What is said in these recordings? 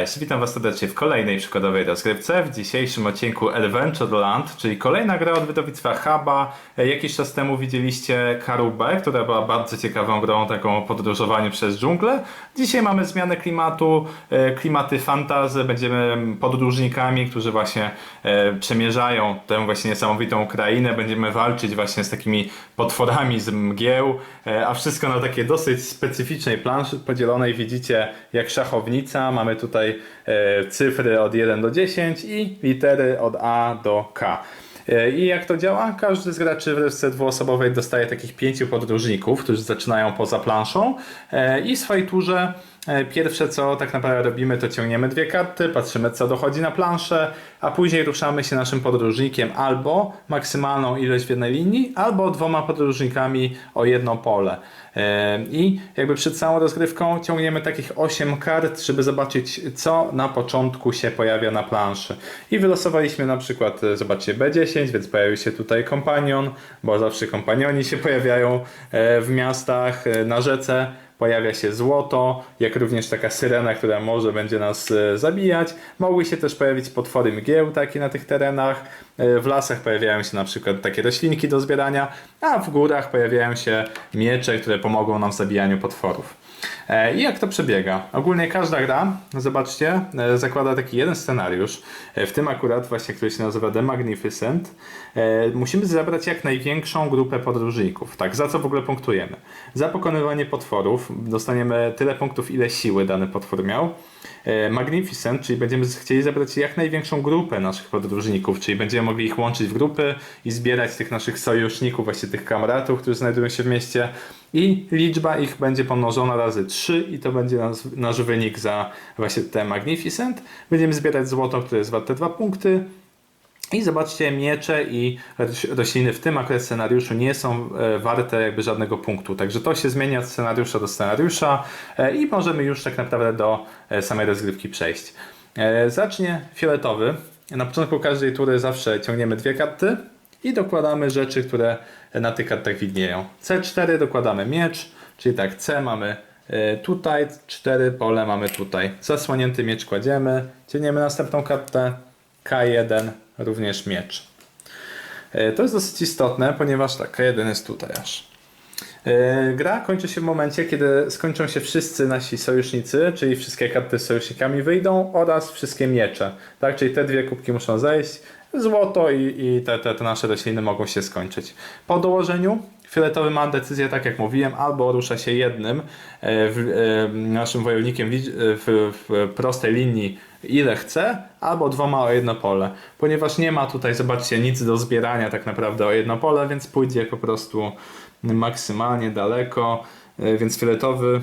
Cześć, witam Was serdecznie w kolejnej przykładowej rozgrywce. W dzisiejszym odcinku Adventureland, czyli kolejna gra od wydawnictwa Haba. E, Jakiś czas temu widzieliście Karubę, która była bardzo ciekawą grą, taką o podróżowaniu przez dżunglę. Dzisiaj mamy zmianę klimatu, e, klimaty fantazy. Będziemy podróżnikami, którzy właśnie e, przemierzają tę właśnie niesamowitą Ukrainę. Będziemy walczyć właśnie z takimi potworami z mgieł, a wszystko na takiej dosyć specyficznej planszy podzielonej. Widzicie jak szachownica. Mamy tutaj e, cyfry od 1 do 10 i litery od A do K. E, I jak to działa? Każdy z graczy w rywce dwuosobowej dostaje takich pięciu podróżników, którzy zaczynają poza planszą e, i w swojej turze pierwsze co tak naprawdę robimy to ciągniemy dwie karty, patrzymy co dochodzi na planszę, a później ruszamy się naszym podróżnikiem albo maksymalną ilość w jednej linii, albo dwoma podróżnikami o jedno pole. E, I jakby przed całą rozgrywką ciągniemy takich 8 kart, żeby zobaczyć co na początku się pojawia na planszy. I wylosowaliśmy na przykład, e, zobaczcie, B10, więc pojawił się tutaj kompanion, bo zawsze kompanioni się pojawiają e, w miastach, e, na rzece. Pojawia się złoto, jak również taka syrena, która może będzie nas e, zabijać. Mogły się też pojawić potwory mgieł takie na tych terenach. E, W lasach pojawiają się na przykład takie roślinki do zbierania, a w górach pojawiają się miecze, które pomogą nam w zabijaniu potworów. E, I jak to przebiega? Ogólnie każda gra, zobaczcie, e, zakłada taki jeden scenariusz. E, W tym akurat właśnie, który się nazywa The Magnificent. Musimy zebrać jak największą grupę podróżników. Tak, za co w ogóle punktujemy? Za pokonywanie potworów dostaniemy tyle punktów, ile siły dany potwór miał. E, Magnificent, czyli będziemy chcieli zebrać jak największą grupę naszych podróżników, czyli będziemy mogli ich łączyć w grupy i zbierać tych naszych sojuszników, właśnie tych kamratów, którzy znajdują się w mieście i liczba ich będzie pomnożona razy 3 i to będzie nasz, nasz wynik za właśnie te Magnificent. Będziemy zbierać złoto, które jest warte 2 punkty, i zobaczcie, miecze i roś- rośliny w tym akurat scenariuszu nie są e, warte jakby żadnego punktu. Także to się zmienia od scenariusza do scenariusza e, i możemy już tak naprawdę do e, samej rozgrywki przejść. Zacznie fioletowy. Na początku każdej tury zawsze ciągniemy dwie karty i dokładamy rzeczy, które na tych kartach widnieją. C4 dokładamy miecz, czyli tak C mamy tutaj, 4 pole mamy tutaj. Zasłonięty miecz kładziemy, ciągniemy następną kartę, K1 również miecz. E, To jest dosyć istotne, ponieważ tak, K1 jest tutaj aż. E, Gra kończy się w momencie, kiedy skończą się wszyscy nasi sojusznicy, czyli wszystkie karty z sojusznikami wyjdą oraz wszystkie miecze. Tak, czyli te dwie kubki muszą zejść, złoto i, i te, te, te nasze rośliny mogą się skończyć. Po dołożeniu fioletowy ma decyzję, tak jak mówiłem, albo rusza się jednym e, w, e, naszym wojownikiem wi- w, w prostej linii ile chce, albo dwoma o jedno pole. Ponieważ nie ma tutaj, zobaczcie, nic do zbierania tak naprawdę o jedno pole, więc pójdzie po prostu maksymalnie daleko, e, więc fioletowy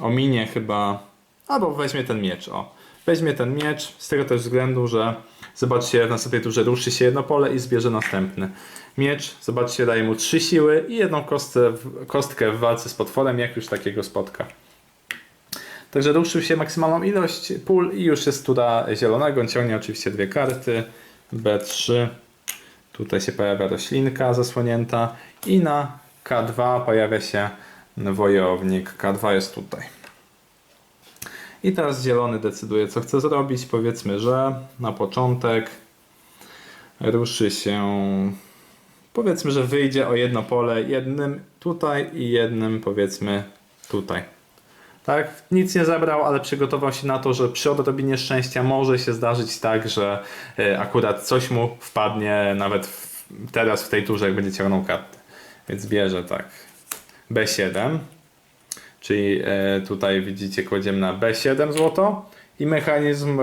ominie chyba, albo weźmie ten miecz, o. Weźmie ten miecz, z tego też względu, że zobaczcie, w następnej turze ruszy się jedno pole i zbierze następny. Miecz, zobaczcie, daje mu trzy siły i jedną kostkę w, kostkę w walce z potworem, jak już takiego spotka. Także ruszył się maksymalną ilość pól i już jest tura zielonego. On ciągnie oczywiście dwie karty. B3. Tutaj się pojawia roślinka zasłonięta. I na K2 pojawia się wojownik. K2 jest tutaj. I teraz zielony decyduje, co chce zrobić. Powiedzmy, że na początek ruszy się. Powiedzmy, że wyjdzie o jedno pole jednym tutaj i jednym powiedzmy tutaj. Tak, nic nie zebrał, ale przygotował się na to, że przy odrobinie szczęścia może się zdarzyć tak, że e, akurat coś mu wpadnie nawet w, teraz w tej turze, jak będzie ciągnął kartę. Więc bierze tak B7, czyli e, tutaj widzicie kładziemy na B7 złoto i mechanizm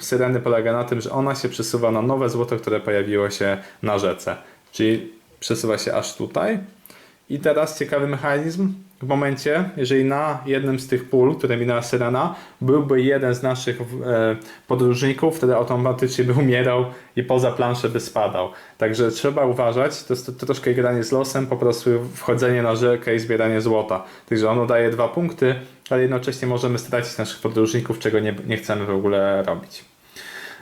syreny polega na tym, że ona się przesuwa na nowe złoto, które pojawiło się na rzece. Czyli przesuwa się aż tutaj. I teraz ciekawy mechanizm. W momencie, jeżeli na jednym z tych pól, które minęła syrena, byłby jeden z naszych e, podróżników, wtedy automatycznie by umierał i poza planszę by spadał. Także trzeba uważać, to jest to, to troszkę granie z losem, po prostu wchodzenie na rzekę i zbieranie złota. Także ono daje dwa punkty, ale jednocześnie możemy stracić naszych podróżników, czego nie, nie chcemy w ogóle robić.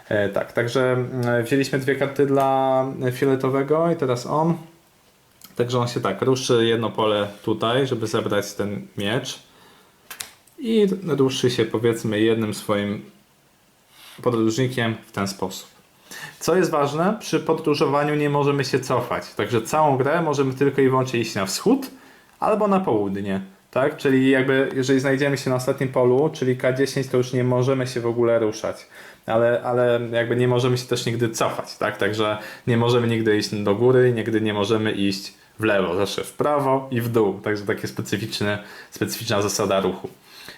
E, tak, także mm, wzięliśmy dwie karty dla fioletowego i teraz on. Także on się tak ruszy jedno pole tutaj, żeby zebrać ten miecz. I ruszy się powiedzmy jednym swoim podróżnikiem w ten sposób. Co jest ważne, przy podróżowaniu nie możemy się cofać. Także całą grę możemy tylko i wyłącznie iść na wschód albo na południe. Tak? Czyli jakby jeżeli znajdziemy się na ostatnim polu, czyli K10, to już nie możemy się w ogóle ruszać. Ale, ale jakby nie możemy się też nigdy cofać, tak? Także nie możemy nigdy iść do góry, nigdy nie możemy iść w lewo, zawsze w prawo i w dół. Także takie specyficzne, specyficzna zasada ruchu.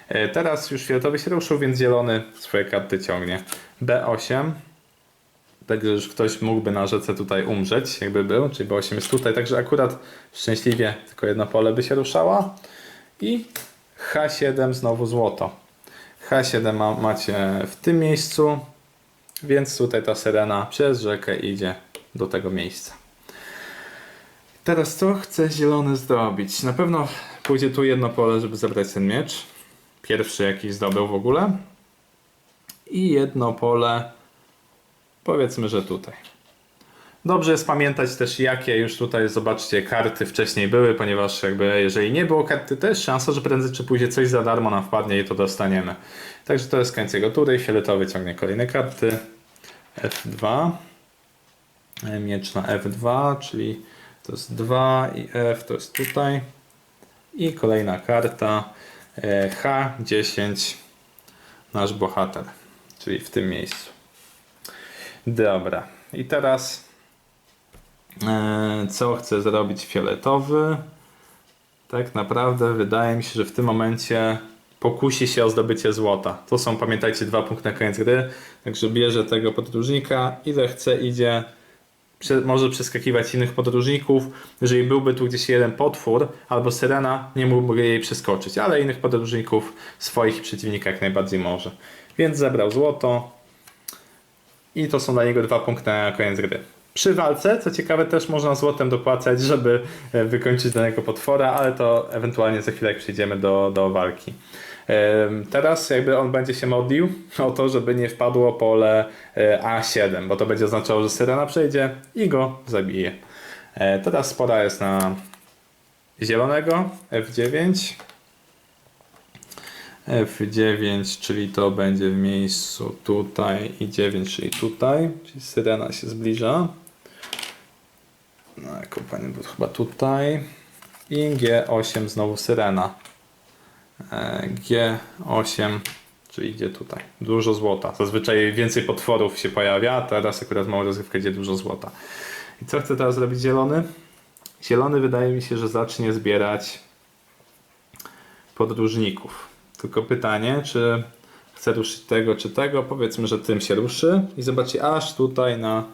E, Teraz już fioletowy się ruszył, więc zielony swoje karty ciągnie. B8. Także już ktoś mógłby na rzece tutaj umrzeć, jakby był, czyli B8 jest tutaj, także akurat szczęśliwie tylko jedno pole by się ruszała. I H7 znowu złoto. H7 ma, macie w tym miejscu, więc tutaj ta syrena przez rzekę idzie do tego miejsca. Teraz co chce zielony zrobić? Na pewno pójdzie tu jedno pole, żeby zebrać ten miecz. Pierwszy jaki zdobył w ogóle. I jedno pole, powiedzmy, że tutaj. Dobrze jest pamiętać też, jakie już tutaj, zobaczcie, karty wcześniej były, ponieważ jakby jeżeli nie było karty, to jest szansa, że prędzej czy później coś za darmo nam wpadnie i to dostaniemy. Także to jest koniec jego tury. Fioletowy ciągnie kolejne karty. F2. E, Miecz na F2, czyli to jest 2 i F to jest tutaj. I kolejna karta e, H10. Nasz bohater, czyli w tym miejscu. Dobra. I teraz e, co chce zrobić fioletowy? Tak naprawdę wydaje mi się, że w tym momencie pokusi się o zdobycie złota. To są, pamiętajcie, dwa punkty na koniec gry. Także bierze tego podróżnika, ile chce, idzie. Prze- może przeskakiwać innych podróżników. Jeżeli byłby tu gdzieś jeden potwór albo syrena, nie mógłby jej przeskoczyć, ale innych podróżników, swoich przeciwnika jak najbardziej może. Więc zebrał złoto. I to są dla niego dwa punkty na koniec gry. Przy walce, co ciekawe, też można złotem dopłacać, żeby e, wykończyć danego potwora, ale to ewentualnie za chwilę, jak przejdziemy do, do walki. Teraz jakby on będzie się modlił o to, żeby nie wpadło pole e, A7, bo to będzie oznaczało, że syrena przejdzie i go zabije. E, Teraz pora jest na zielonego F9. F9, czyli to będzie w miejscu tutaj i 9, czyli tutaj, czyli syrena się zbliża. No, kompanion był chyba tutaj. I G8 znowu syrena. E, G8, czyli idzie tutaj. Dużo złota. Zazwyczaj więcej potworów się pojawia, teraz akurat mała rozgrywka, gdzie dużo złota. I co chce teraz zrobić zielony? Zielony wydaje mi się, że zacznie zbierać podróżników. Tylko pytanie, czy chce ruszyć tego czy tego? Powiedzmy, że tym się ruszy i zobaczcie aż tutaj na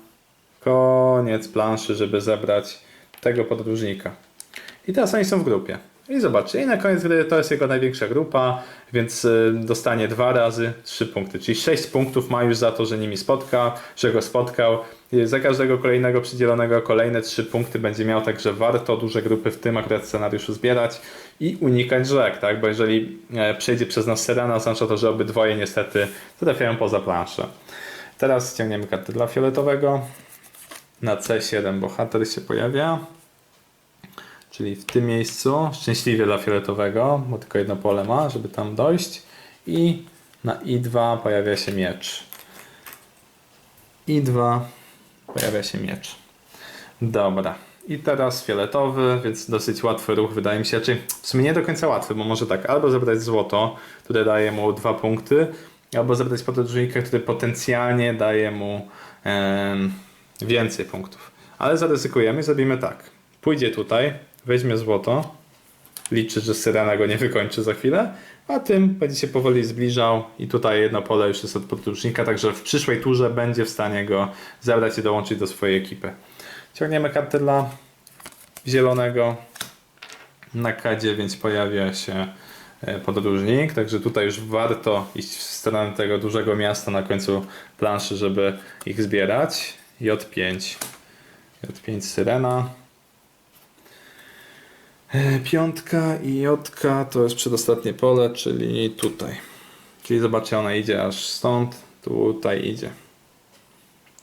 koniec planszy, żeby zebrać tego podróżnika. I teraz oni są w grupie. I zobaczcie, i na koniec gry to jest jego największa grupa, więc y, dostanie dwa razy trzy punkty, czyli sześć punktów ma już za to, że nimi spotka, że go spotkał. Za każdego kolejnego przydzielonego kolejne trzy punkty będzie miał, także warto duże grupy w tym akurat scenariuszu zbierać i unikać rzek, tak? Bo jeżeli e, przejdzie przez nas Serena, oznacza to, że obydwoje niestety trafiają poza planszę. Teraz ściągniemy kartę dla fioletowego. Na C7 bohater się pojawia. Czyli w tym miejscu, szczęśliwie dla fioletowego, bo tylko jedno pole ma, żeby tam dojść. I na I2 pojawia się miecz. I2 pojawia się miecz. Dobra. I teraz fioletowy, więc dosyć łatwy ruch wydaje mi się. Czy w sumie nie do końca łatwy, bo może tak, albo zebrać złoto, które daje mu dwa punkty, albo zebrać podróżnika, który potencjalnie daje mu em, więcej punktów. Ale zaryzykujemy i zrobimy tak. Pójdzie tutaj, weźmie złoto, liczy, że syrena go nie wykończy za chwilę, a tym będzie się powoli zbliżał i tutaj jedno pole już jest od podróżnika, także w przyszłej turze będzie w stanie go zabrać i dołączyć do swojej ekipy. Ciągniemy kartę dla zielonego. Na K9 pojawia się e, podróżnik, także tutaj już warto iść w stronę tego dużego miasta na końcu planszy, żeby ich zbierać. J5. J5 Syrena. E, Piątka i Jotka to jest przedostatnie pole, czyli tutaj. Czyli zobaczcie, ona idzie aż stąd, tutaj idzie.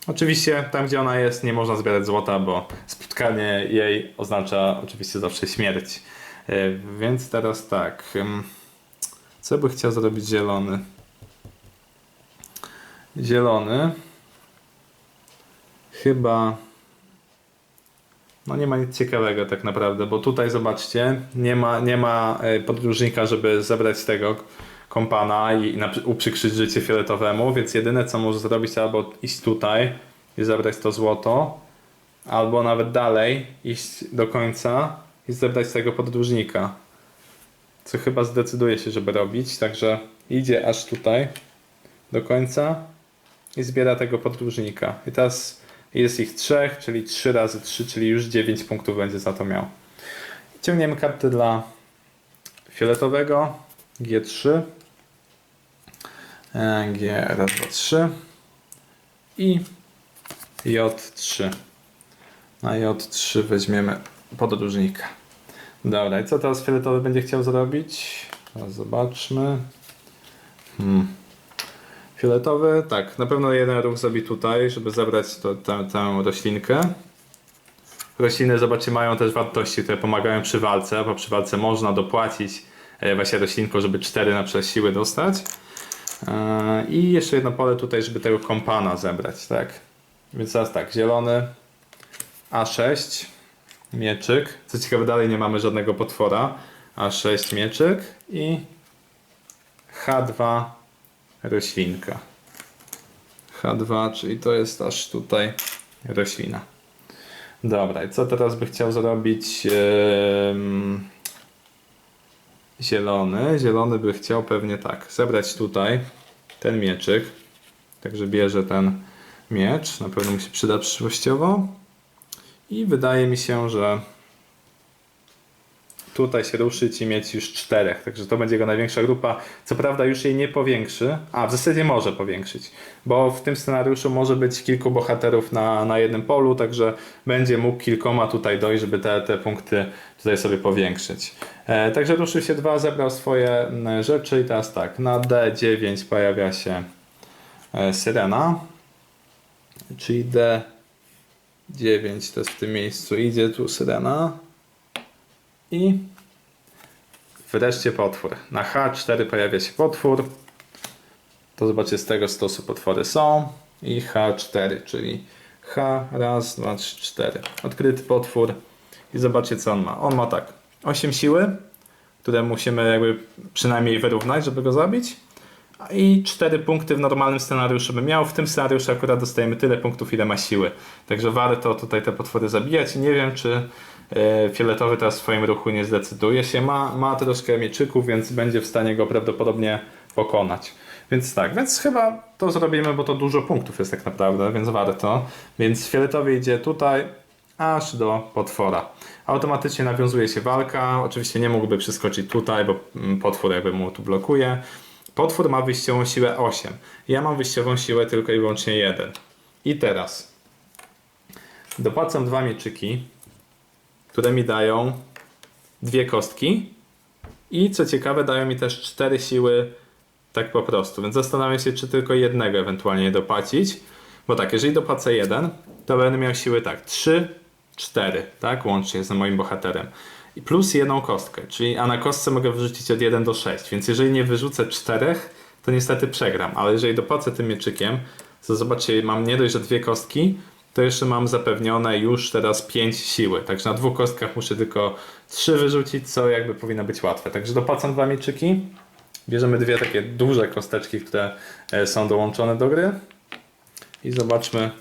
Oczywiście tam, gdzie ona jest, nie można zbierać złota, bo spotkanie jej oznacza oczywiście zawsze śmierć. E, Więc teraz tak. Co by chciał zrobić zielony? zielony chyba no nie ma nic ciekawego tak naprawdę, bo tutaj zobaczcie, nie ma, nie ma e, podróżnika, żeby zebrać tego kompana i uprzykrzyć życie fioletowemu, więc jedyne co może zrobić albo iść tutaj i zebrać to złoto, albo nawet dalej iść do końca i zebrać tego podróżnika. Co chyba zdecyduje się, żeby robić, także idzie aż tutaj do końca i zbiera tego podróżnika. I teraz jest ich trzech, czyli 3 razy 3, czyli już 9 punktów będzie za to miał. Ciągniemy karty dla fioletowego G3 e, G raz, dwa, trzy i J3. Na J3 weźmiemy podróżnika. Dobra, i co teraz fioletowy będzie chciał zrobić? Zobaczmy. Hmm. Fioletowy, tak, na pewno jeden ruch zrobi tutaj, żeby zabrać to, tę, tę roślinkę. Rośliny, zobaczcie, mają też wartości, które pomagają przy walce, bo przy walce można dopłacić e, właśnie roślinką, żeby 4 na przykład siły dostać. E, I jeszcze jedno pole tutaj, żeby tego kompana zebrać, tak. Więc teraz tak, zielony A6, mieczyk. Co ciekawe, dalej nie mamy żadnego potwora. A6 mieczyk i H2 roślinka. H2, czyli to jest aż tutaj roślina. Dobra, i co teraz by chciał zrobić zielony? Zielony by chciał pewnie tak, zebrać tutaj ten mieczyk. Także bierze ten miecz, na pewno mu się przyda przyszłościowo. I wydaje mi się, że tutaj się ruszyć i mieć już czterech, także to będzie jego największa grupa. Co prawda już jej nie powiększy, a w zasadzie może powiększyć, bo w tym scenariuszu może być kilku bohaterów na, na jednym polu, także będzie mógł kilkoma tutaj dojść, żeby te, te punkty tutaj sobie powiększyć. E, także ruszył się dwa, zebrał swoje mm, rzeczy i teraz tak, na D9 pojawia się e, Syrena, czyli D9 to jest w tym miejscu, idzie tu Syrena. I wreszcie potwór. Na H4 pojawia się potwór. To zobaczcie, z tego stosu potwory są. I H4, czyli H, raz, dwa, trzy, cztery. Odkryty potwór. I zobaczcie, co on ma. On ma tak, 8 siły, które musimy jakby przynajmniej wyrównać, żeby go zabić. I 4 punkty w normalnym scenariuszu by miał. W tym scenariuszu akurat dostajemy tyle punktów, ile ma siły. Także warto tutaj te potwory zabijać. Nie wiem, czy fioletowy teraz w swoim ruchu nie zdecyduje się. Ma, ma troszkę mieczyków, więc będzie w stanie go prawdopodobnie pokonać. Więc tak, więc chyba to zrobimy, bo to dużo punktów jest tak naprawdę, więc warto. Więc fioletowy idzie tutaj, aż do potwora. Automatycznie nawiązuje się walka. Oczywiście nie mógłby przeskoczyć tutaj, bo mm, potwór jakby mu tu blokuje. Potwór ma wyjściową siłę 8. Ja mam wyjściową siłę tylko i wyłącznie 1. I teraz dopłacam dwa mieczyki, które mi dają dwie kostki. I co ciekawe, dają mi też cztery siły tak po prostu. Więc zastanawiam się, czy tylko jednego ewentualnie dopłacić. Bo tak, jeżeli dopłacę jeden, to będę miał siły tak 3, 4, tak? Łącznie z moim bohaterem. I plus jedną kostkę, czyli a na kostce mogę wyrzucić od 1 do 6. Więc jeżeli nie wyrzucę czterech, to niestety przegram. Ale jeżeli dopłacę tym mieczykiem, to zobaczcie, mam nie dość, że dwie kostki, to jeszcze mam zapewnione już teraz 5 siły. Także na dwóch kostkach muszę tylko 3 wyrzucić, co jakby powinno być łatwe. Także dopłacam dwa mieczyki. Bierzemy dwie takie duże kosteczki, które e, są dołączone do gry. I zobaczmy,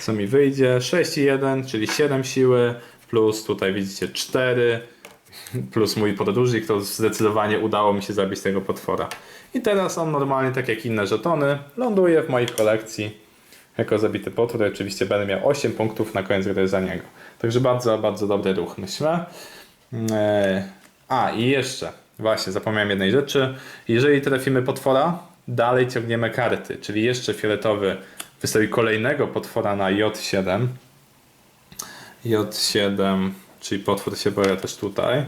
co mi wyjdzie. 6 i 1, czyli 7 siły, plus tutaj widzicie 4, plus mój podróżnik, to zdecydowanie udało mi się zabić tego potwora. I teraz on normalnie, tak jak inne żetony, ląduje w mojej kolekcji jako zabity potwór. Oczywiście będę miał 8 punktów na koniec gry za niego. Także bardzo, bardzo dobry ruch, myślę. Eee, A, i jeszcze, właśnie, zapomniałem jednej rzeczy. Jeżeli trafimy potwora, dalej ciągniemy karty, czyli jeszcze fioletowy wystawi kolejnego potwora na J7. J7, czyli potwór się pojawia też tutaj.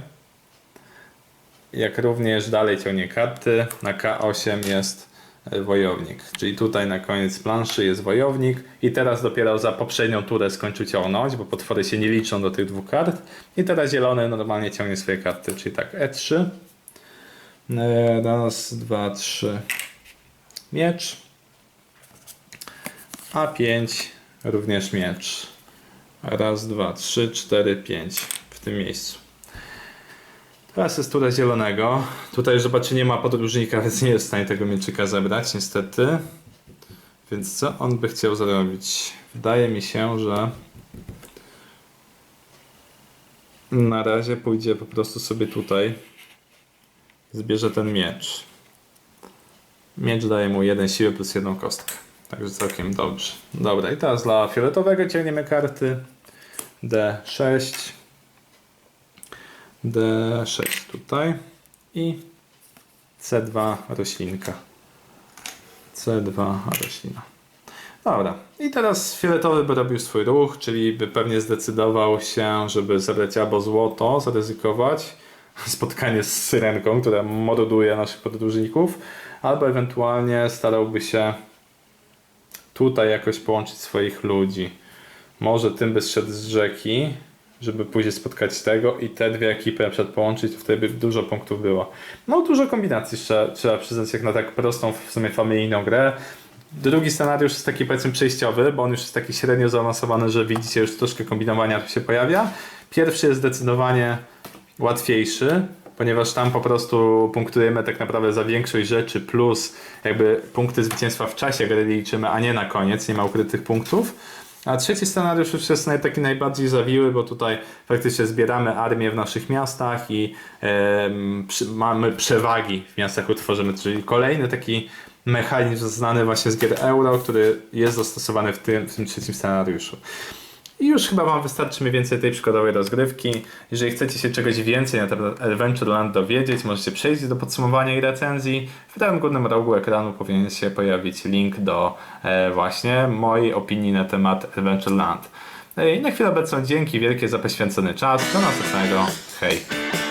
Jak również dalej ciągnie karty, na K8 jest e, wojownik. Czyli tutaj na koniec planszy jest wojownik i teraz dopiero za poprzednią turę skończył ciągnąć, bo potwory się nie liczą do tych dwóch kart. I teraz zielony normalnie ciągnie swoje karty, czyli tak E3. E, Raz, dwa, trzy. Miecz. A5 również miecz. Raz, dwa, trzy, cztery, pięć w tym miejscu. Teraz jest tura zielonego. Tutaj już nie ma podróżnika, więc nie jest w stanie tego mieczyka zebrać, niestety. Więc co on by chciał zrobić? Wydaje mi się, że na razie pójdzie po prostu sobie tutaj. Zbierze ten miecz. Miecz daje mu jeden siły plus jedną kostkę. Także całkiem dobrze. Dobra, i teraz dla fioletowego ciągniemy karty. D6. D6 tutaj. I C2 roślinka. C2 roślina. Dobra. I teraz fioletowy by robił swój ruch, czyli by pewnie zdecydował się, żeby zabrać albo złoto, zaryzykować, spotkanie z syrenką, która morduje naszych podróżników, albo ewentualnie starałby się tutaj jakoś połączyć swoich ludzi. Może tym by zszedł z rzeki, żeby później spotkać tego i te dwie ekipy przykład połączyć, to wtedy by dużo punktów było. No dużo kombinacji trzeba, trzeba przyznać jak na tak prostą, w sumie familijną grę. Drugi scenariusz jest taki powiedzmy przejściowy, bo on już jest taki średnio zaawansowany, że widzicie już troszkę kombinowania tu się pojawia. Pierwszy jest zdecydowanie łatwiejszy, ponieważ tam po prostu punktujemy tak naprawdę za większość rzeczy plus jakby punkty zwycięstwa w czasie gry liczymy, a nie na koniec, nie ma ukrytych punktów. A trzeci scenariusz już jest taki najbardziej zawiły, bo tutaj faktycznie zbieramy armię w naszych miastach i przy, mamy przewagi w miastach, utworzymy. Czyli kolejny taki mechanizm znany właśnie z gier euro, który jest zastosowany w tym, w tym trzecim scenariuszu. I już chyba Wam wystarczy mniej więcej tej przykładowej rozgrywki. Jeżeli chcecie się czegoś więcej na temat Adventureland dowiedzieć, możecie przejść do podsumowania i recenzji. W prawym górnym rogu ekranu powinien się pojawić link do e, właśnie mojej opinii na temat Adventureland. E, I na chwilę obecną dzięki wielkie za poświęcony czas. Do następnego. Hej!